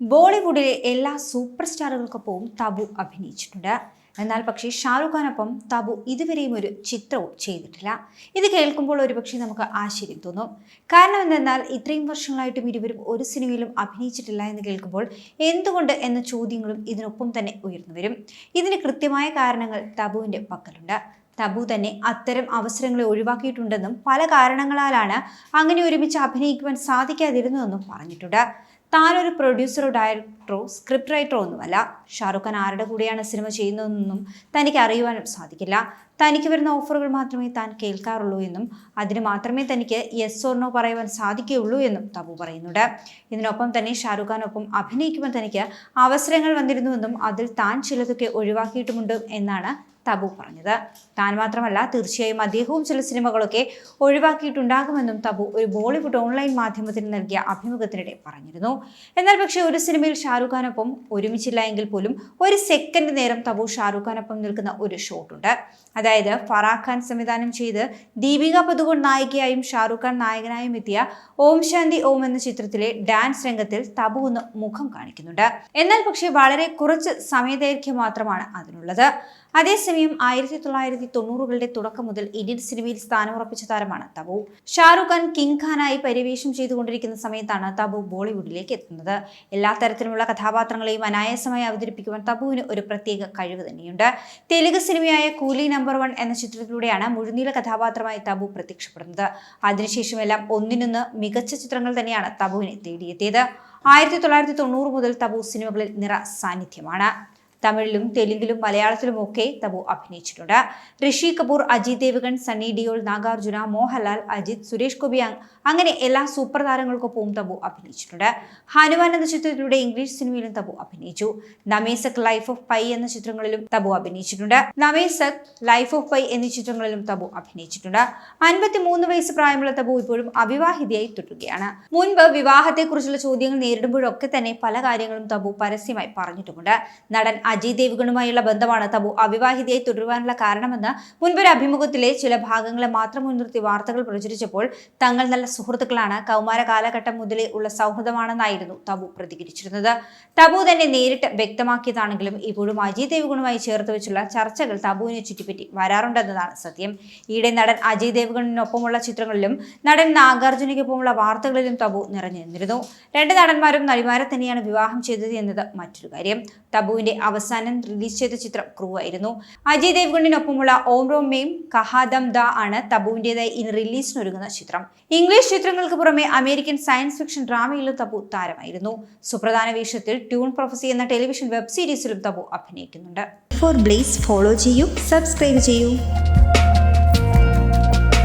ബോളിവുഡിലെ എല്ലാ സൂപ്പർ സ്റ്റാറുകൾക്കൊപ്പവും തബു അഭിനയിച്ചിട്ടുണ്ട്. എന്നാൽ പക്ഷേ ഷാറുഖ് ഖാനൊപ്പം തബു ഇതുവരെയും ഒരു ചിത്രവും ചെയ്തിട്ടില്ല. ഇത് കേൾക്കുമ്പോൾ ഒരുപക്ഷെ നമുക്ക് ആശ്ചര്യം തോന്നും. കാരണം എന്തെന്നാൽ ഇത്രയും വർഷങ്ങളായിട്ടും ഇരുവരും ഒരു സിനിമയിലും അഭിനയിച്ചിട്ടില്ല എന്ന് കേൾക്കുമ്പോൾ എന്തുകൊണ്ട് എന്ന ചോദ്യങ്ങളും ഇതിനൊപ്പം തന്നെ ഉയർന്നു വരും. ഇതിന് കൃത്യമായ കാരണങ്ങൾ തബുവിന്റെ പക്കലുണ്ട്. തബു തന്നെ അത്തരം അവസരങ്ങളെ ഒഴിവാക്കിയിട്ടുണ്ടെന്നും പല കാരണങ്ങളാലാണ് അങ്ങനെ ഒരുമിച്ച് അഭിനയിക്കുവാൻ സാധിക്കാതിരുന്നതെന്നും പറഞ്ഞിട്ടുണ്ട്. താനൊരു പ്രൊഡ്യൂസറോ ഡയറക്ടറോ സ്ക്രിപ്റ്റ് റൈറ്ററോ ഒന്നുമല്ല. ഷാറുഖ് ഖാൻ ആരുടെ കൂടെയാണ് സിനിമ ചെയ്യുന്നതെന്നും തനിക്ക് അറിയുവാനും സാധിക്കില്ല. തനിക്ക് വരുന്ന ഓഫറുകൾ മാത്രമേ താൻ കേൾക്കാറുള്ളൂ എന്നും അതിന് മാത്രമേ തനിക്ക് യെസ് ഓർണോ പറയുവാൻ സാധിക്കുകയുള്ളൂ എന്നും തബു പറയുന്നുണ്ട്. ഇതിനൊപ്പം തന്നെ ഷാറുഖ് ഖാനൊപ്പം അഭിനയിക്കുമ്പോൾ തനിക്ക് അവസരങ്ങൾ വന്നിരുന്നുവെന്നും അതിൽ താൻ ചിലതൊക്കെ ഒഴിവാക്കിയിട്ടുമുണ്ട് എന്നാണ് തബു പറഞ്ഞത്. താൻ മാത്രമല്ല തീർച്ചയായും അദ്ദേഹവും ചില സിനിമകളൊക്കെ ഒഴിവാക്കിയിട്ടുണ്ടാകുമെന്നും തബു ഒരു ബോളിവുഡ് ഓൺലൈൻ മാധ്യമത്തിന് നൽകിയ അഭിമുഖത്തിനിടെ പറഞ്ഞിരുന്നു. എന്നാൽ പക്ഷേ ഒരു സിനിമയിൽ ഷാറുഖ് ഖാനൊപ്പം ഒരുമിച്ചില്ല എങ്കിൽ പോലും ഒരു സെക്കൻഡ് നേരം തബു ഷാറുഖ് ഖാനൊപ്പം നിൽക്കുന്ന ഒരു ഷോട്ടുണ്ട്. അതായത് ഫറാഖ് ഖാൻ സംവിധാനം ചെയ്ത് ദീപിക പതുകോൺ നായികയായും ഷാറുഖ് ഖാൻ നായകനായും എത്തിയ ഓം ശാന്തി ഓം എന്ന ചിത്രത്തിലെ ഡാൻസ് രംഗത്തിൽ തബു ഒന്ന് മുഖം കാണിക്കുന്നുണ്ട്. എന്നാൽ പക്ഷേ വളരെ കുറച്ച് സമയദൈർഘ്യം മാത്രമാണ് അതിനുള്ളത്. അതേസമയം ആയിരത്തി തൊള്ളായിരത്തി തൊണ്ണൂറുകളുടെ തുടക്കം മുതൽ ഇന്ത്യൻ സിനിമയിൽ സ്ഥാനമുറപ്പിച്ച താരമാണ് തബു. ഷാറുഖ് ഖാൻ കിങ് ഖാനായി പരിവേഷം ചെയ്തുകൊണ്ടിരിക്കുന്ന സമയത്താണ് തബു ബോളിവുഡിലേക്ക് എത്തുന്നത്. എല്ലാ തരത്തിലുമുള്ള കഥാപാത്രങ്ങളെയും അനായാസമായി അവതരിപ്പിക്കുവാൻ തബുവിന് ഒരു പ്രത്യേക കഴിവ് തന്നെയുണ്ട്. തെലുങ്ക് സിനിമയായ കൂലി നമ്പർ വൺ എന്ന ചിത്രത്തിലൂടെയാണ് മുഴുനീള കഥാപാത്രമായി തബു പ്രത്യക്ഷപ്പെടുന്നത്. അതിനുശേഷമെല്ലാം ഒന്നിനൊന്ന് മികച്ച ചിത്രങ്ങൾ തന്നെയാണ് തബുവിനെ തേടിയെത്തിയത്. ആയിരത്തി തൊള്ളായിരത്തി തൊണ്ണൂറ് മുതൽ തബു സിനിമകളിൽ നിറ സാന്നിധ്യമാണ് തമിഴിലും തെലുങ്കിലും മലയാളത്തിലും ഒക്കെ തബു അഭിനയിച്ചിട്ടുണ്ട്. ഋഷി കപൂർ അജിത് ദേവഗൺ സണ്ണി ഡിയോൾ നാഗാർജുന മോഹൻലാൽ അജിത് സുരേഷ് ഗോപി അങ്ങനെ എല്ലാ സൂപ്പർ താരങ്ങൾക്കൊപ്പവും തബു അഭിനയിച്ചിട്ടുണ്ട്. ഹനുമാൻ എന്ന ചിത്രത്തിലൂടെ ഇംഗ്ലീഷ് സിനിമയിലും തബു അഭിനയിച്ചു. നമേസക് ലൈഫ് ഓഫ് പൈ എന്ന ചിത്രങ്ങളിലും തബു അഭിനയിച്ചിട്ടുണ്ട്. നമേസക് ലൈഫ് ഓഫ് പൈ എന്നീ ചിത്രങ്ങളിലും തബു അഭിനയിച്ചിട്ടുണ്ട്. അൻപത്തി മൂന്ന് വയസ്സ് പ്രായമുള്ള തബു ഇപ്പോഴും അവിവാഹിതയായി തുടരുകയാണ്. മുൻപ് വിവാഹത്തെക്കുറിച്ചുള്ള ചോദ്യങ്ങൾ നേരിടുമ്പോഴൊക്കെ തന്നെ പല കാര്യങ്ങളും തബു പരസ്യമായി പറഞ്ഞിട്ടുമുണ്ട്. നടൻ അജയ് ദേവ്ഗണുമായുള്ള ബന്ധമാണ് തബു. അവിവാഹിതയായി തുടരുവാനുള്ള കാരണമെന്ന് മുൻപൊരു അഭിമുഖത്തിലെ ചില ഭാഗങ്ങളെ മാത്രം മുൻനിർത്തി വാർത്തകൾ പ്രചരിച്ചപ്പോൾ തങ്ങൾ നല്ല സുഹൃത്തുക്കളാണ്. കൗമാര കാലഘട്ടം മുതലേ ഉള്ള സൗഹൃദമാണെന്നായിരുന്നു തബു പ്രതികരിച്ചിരുന്നത്. തബു തന്നെ നേരിട്ട് വ്യക്തമാക്കിയതാണെങ്കിലും ഇപ്പോഴും അജയ് ദേവ്ഗണുമായി ചേർത്ത് വെച്ചുള്ള ചർച്ചകൾ തബുവിനെ ചുറ്റിപ്പറ്റി വരാറുണ്ടെന്നതാണ് സത്യം. ഈയിടെ നടൻ അജയ് ദേവ്ഗണിനൊപ്പമുള്ള ചിത്രങ്ങളിലും നടൻ നാഗാർജുനയ്ക്കൊപ്പമുള്ള വാർത്തകളിലും തബു നിറഞ്ഞു നിന്നിരുന്നു. രണ്ട് നടന്മാരും നടിമാരെ തന്നെയാണ് വിവാഹം ചെയ്തത് എന്നത് മറ്റൊരു കാര്യം. തബുവിന്റെ അവസാനം റിലീസ് ചെയ്ത ചിത്രം ക്രൂ ആയിരുന്നു അജയ് ദേവ്ഗണിനൊപ്പമുള്ള ഓം റോമയും കഹാദം ദ ആണ് തബുവിന്റേതായി ഇനി റിലീസിനൊരുങ്ങുന്ന ചിത്രം. ഇംഗ്ലീഷ് ചിത്രങ്ങൾക്ക് പുറമെ അമേരിക്കൻ സയൻസ് ഫിക്ഷൻ ഡ്രാമയിലും തബു താരമായിരുന്നു. സുപ്രധാന വേഷത്തിൽ ട്യൂൺ പ്രൊഫസി എന്ന ടെലിവിഷൻ വെബ് സീരീസിലും തബു അഭിനയിക്കുന്നുണ്ട്. ഫോർ ബ്ലേസ് ഫോളോ ചെയ്യൂ സബ്സ്ക്രൈബ് ചെയ്യൂ.